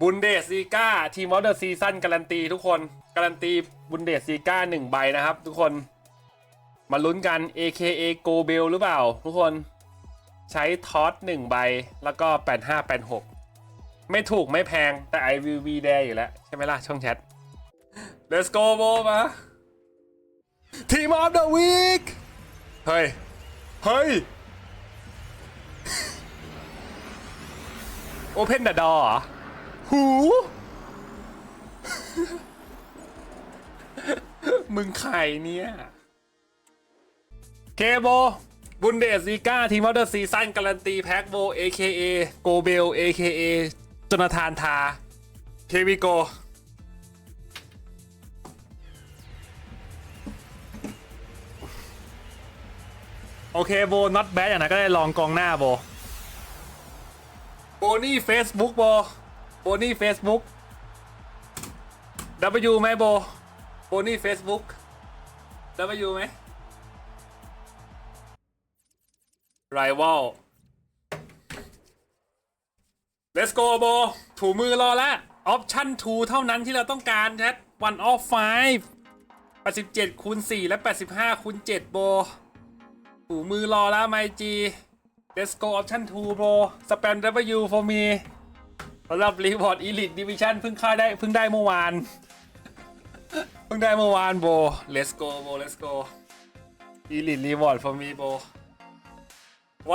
บุนเดสซีกาทีมออเดอร์ซีซั่นการันตีทุกคน การันตีบุนเดสซีกาหนึ่งใบนะครับ ทุกคนมาลุ้นกัน AKA Go Bell หรือเปล่า ทุกคนใช้ทอสหนึ่งใบแล้วก็ 8586 ไม่ถูกไม่แพงแต่ I will be there อยู่แล้ว ใช่ไหมล่ะ ช่องแชท Let's go โบมา Team of the Week เฮ้ย เฮ้ย Open the door เหรอ หู มึงใครเนี่ยเคโบบุนเดสซีกาทีมอเตอร์ซีซั่นการันตีแพ็กโบ AKA โกเบล AKA จนาธานทา เควิโก โอเคโบ not bad อย่างนั้นก็ได้ลองกองหน้าโบ โบนี่ Facebook โบโบ โบนี่เฟซบุ๊ก W ไหมโบโบนี่เฟซบุ๊ก W ไหมไรวอล Let's go โบถูมือรอแล้วออปชั่น 2 เท่านั้นที่เราต้องการแชท one of five 87คูณ4และ 85คูณ7โบถูมือรอแล้วไมจี Let's go option 2 bro spam W for me สำหรับรีบอร์ตอีลิทดิวิชั่นเพิ่งค่าได้เพิ่งได้เมื่อวาน เพิ่งได้เมื่อวานโบ let's go โบ let's go อีลิทรีบอร์ดฟอร์มีโบ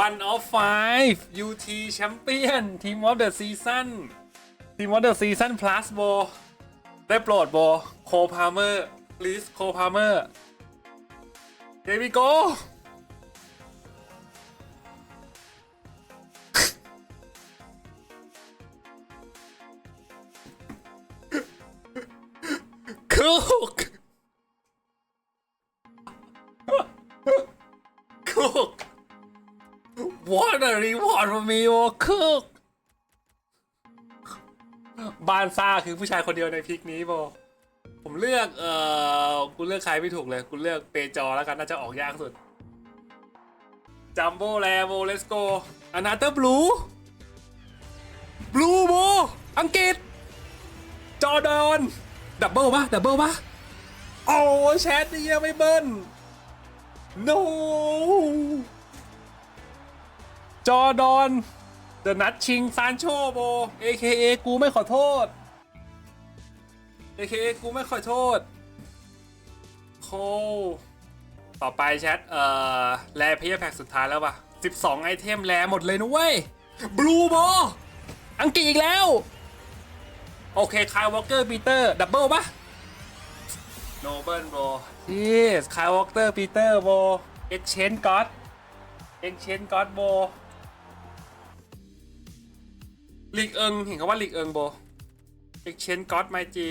one of five UT champion team of the season team of the season plus โบ ได้โปรดโบโคพาเมอร์ please โคพาเมอร์ here we go Cook! Cook! What a reward for me, oh Cook! บานซ่าคือผู้ชายคนเดียวในพิกนี้โบผมเลือก เอ่อกูเลือกใครไม่ถูกเลยกูเลือกเปจอแล้วกันน่าจะออกยากสุด จัมโบ้แลโบเลสโกอนาเตอร์บลู บลูโบ อังกฤษ จอร์แดน ดับเบิลปะดับเบิลปะโอ้แชทนี่ยังไม่เบิ้ล no จอร์แดนเดอะนัทชิงซานโชโบ AKA กูไม่ขอโทษ AKA กูไม่ขอโทษโคต่อไปแชท เอ่อ แลเพย์แพ็กสุดท้ายแล้วปะ12 ไอเทมแลหมดเลยนะเว้ยบลูโบอังกฤษอีกแล้ว โอเคคายวอลเกอร์ปีเตอร์ดับเบิลปะโนเบิลโบยีสคายวอลเกอร์ปีเตอร์โบเอ็กเชนก็อดเอ็กเชนก็อดโบลีกเอิงเห็นเขาว่าลีกเอิงโบเอ็กเชนก็อดไมจี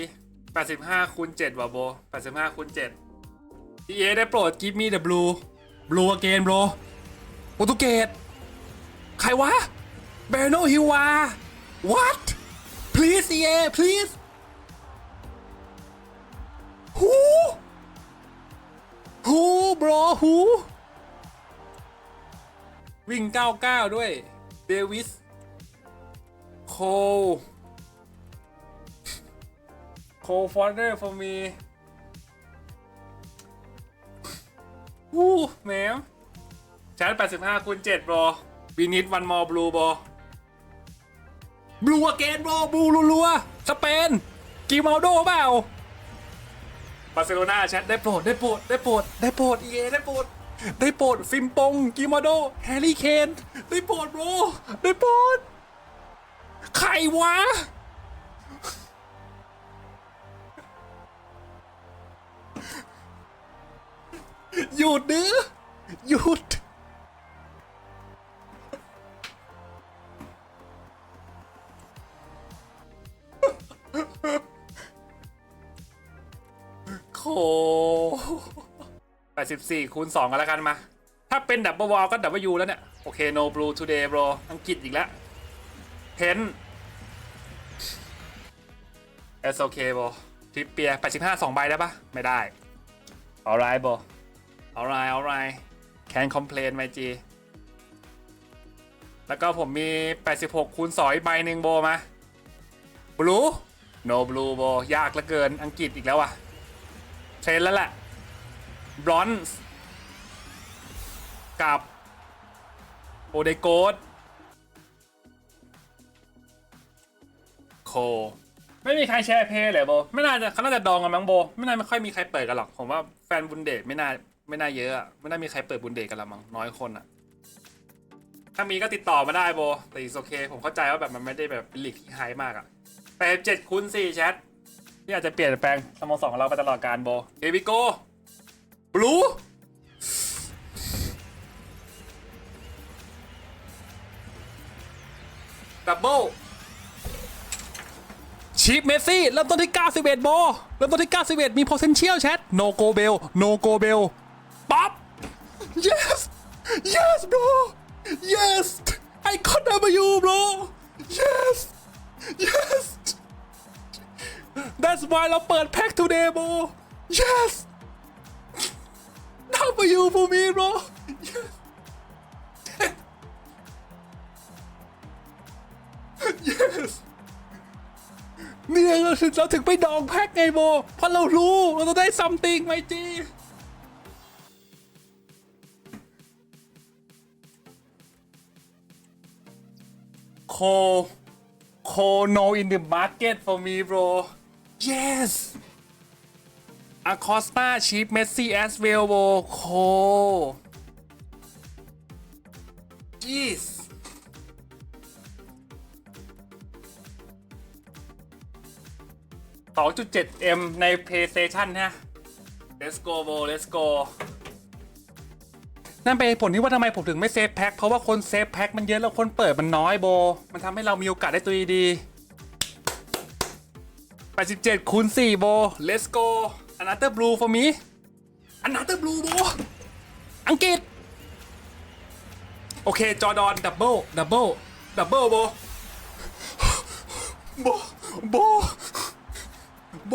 85คูณ7ว่ะโบ85คูณ7 EA ได้โปรด give me the blue blue again bro โปรตุเกสใครวะเบโนฮิวา what please EA please ฮูฮูบรอฮูวิ่ง 99 ด้วย เดวิส โค โคฟอร์เดอร์ฟอร์มีวู้แหมชั้น85คูณ7บอบินิดวันมอบลูบอ บลูเกนโบรบลูรัวๆสเปนกีมาโดเปล่าบาร์เซโลนาแชทได้โปรดได้โปรดได้โปรดได้โปรดเอได้โปรดได้โปรดฟิมปงกีมาโดแฮร์รี่เคนได้โปรดโบได้โปรดใครวะหยุดเดื้อหยุด 84คูณ2กันแล้วกันมา ถ้าเป็นดับเบิลวอลก็ดับเบิลยูแล้วเนี่ย โอเค no blue today bro อังกฤษอีกแล้วเพน it's okay bro ทริปเปีย85 2ใบได้ปะไม่ได้ alright bro alright alright can complain my G แล้วก็ผมมี 86คูณ2อีกใบหนึ่งโบมาบลูโนบลูโบยากเหลือเกินอังกฤษอีกแล้วอะ เทรนแล้วแหละบรอนซ์กับโอเดโกดโค ไม่มีใครแชร์เพย์เลยโบ ไม่น่าจะเขาน่าจะดองกันมั้งโบ ไม่น่าไม่ค่อยมีใครเปิดกันหรอก ผมว่าแฟนบุนเดชไม่น่าไม่น่าเยอะอะไม่น่ามีใครเปิดบุนเดชกันละมั้งน้อยคนอะถ้ามีก็ติดต่อมาได้โบแต่อีโอเค ผมเข้าใจว่าแบบมันไม่ได้แบบเป็นลีกที่ไฮมากอะแปดเจ็ดคูณสี่แชท ที่อาจจะเปลี่ยนแปลงสโมสรของเราไปตลอดการโบ เอวิโกบลูดับเบิลชีฟเมสซี่เริ่มต้นที่ 91 โบ เริ่มต้นที่ 91 มี potential แชท no go bell no go bell ป๊อป yes yes bro yes I got W bro yes yes that's why เราเปิดแพ็ค today bro yes W for me bro yes yes เนี่ยเราถึงเราถึงไปดองแพ็กไงโบเพราะเรารู้เราต้องได้ซัมติงไหมจีโคโค no in the market for me bro yes Acosta cheap Messi as well bro โค jeez 2.7M ใน PlayStation ฮะ Let's go bro Let's go นั่นเป็นผลที่ว่าทำไมผมถึงไม่เซฟแพ็คเพราะว่าคนเซฟแพ็คมันเยอะแล้วคนเปิดมันน้อยโบ มันทำให้เรามีโอกาสได้ตัวดีๆ 87คูณ4โบ Let's go Another blue for me Another blue โบ อังกฤษ โอเค จอดอน ดับเบิล ดับเบิล ดับเบิลโบ โบ โบ โบ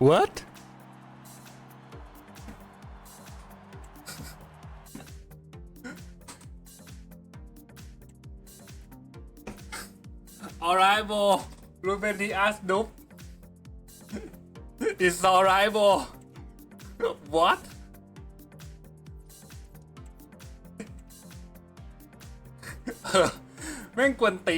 What? Alright, bro. Ruben Diaz, nope. It's alright, bro. What? แม่งกวนตี